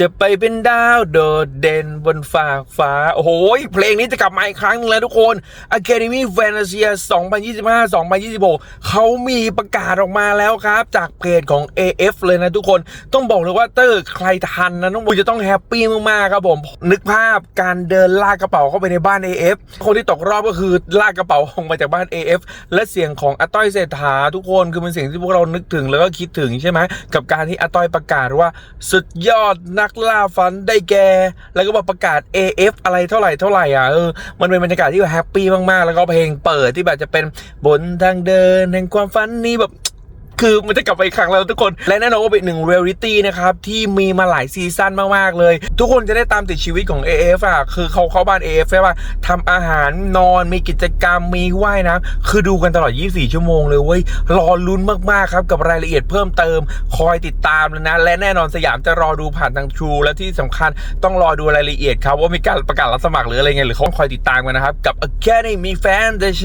จะไปเป็นดาวโดดเด่นบนฝากฟ้า โอ้โห เพลงนี้จะกลับมาอีกครั้งหนึงแล้วทุกคน Academy Fantasia 2025-2026 เขามีประกาศออกมาแล้วครับ จากเพจของ AF เลยนะทุกคน ต้องบอกเลยว่าเตอร์ใครทันนะต้องบอกจะต้องแฮปปี้มากๆครับผม นึกภาพการเดินลากกระเป๋าเข้าไปในบ้าน AF คนที่ตกรอบก็คือลากกระเป๋าออกมาจากบ้าน AF และเสียงของอาต้อยเศรษฐาทุกคนคือเป็นเสียงที่พวกเรานึกถึงแล้วก็คิดถึงใช่ไหมกับการที่อาต้อยประกาศว่าสุดยอดนักล่าฝันได้แก่แล้วก็มาประกาศ AF อะไรเท่าไหร่เท่าไหร่อะเออมันเป็นบรรยากาศที่แบบแฮปปี้มากๆ แล้วก็เพลงเปิดที่แบบจะเป็นบนทางเดินแห่งความฝันนี้แบบ คือมันจะกลับไปอีกครั้งแล้วทุกคน และแน่นอนว่าเป็นหนึ่งเรียลลิตี้นะครับ ที่มีมาหลายซีซั่นมาก ๆ เลย ทุกคนจะได้ตามติดชีวิตของ AF อะ คือเขาเข้าบ้าน AF ใช่ป่ะทำอาหารนอนมีกิจกรรมมีว่ายน้ำคือดูกันตลอด 24 ชั่วโมงเลยเว้ย รอลุ้นมาก ๆ ครับ กับรายละเอียดเพิ่มเติม คอยติดตามเลยนะ และแน่นอนสยามจะรอดูผ่านทางทรูและที่สำคัญต้องรอดูรายละเอียดครับว่ามีการประกาศรับสมัครหรืออะไรไงหรือเขาคอยติดตามกันนะครับกับ Academy Fan เดช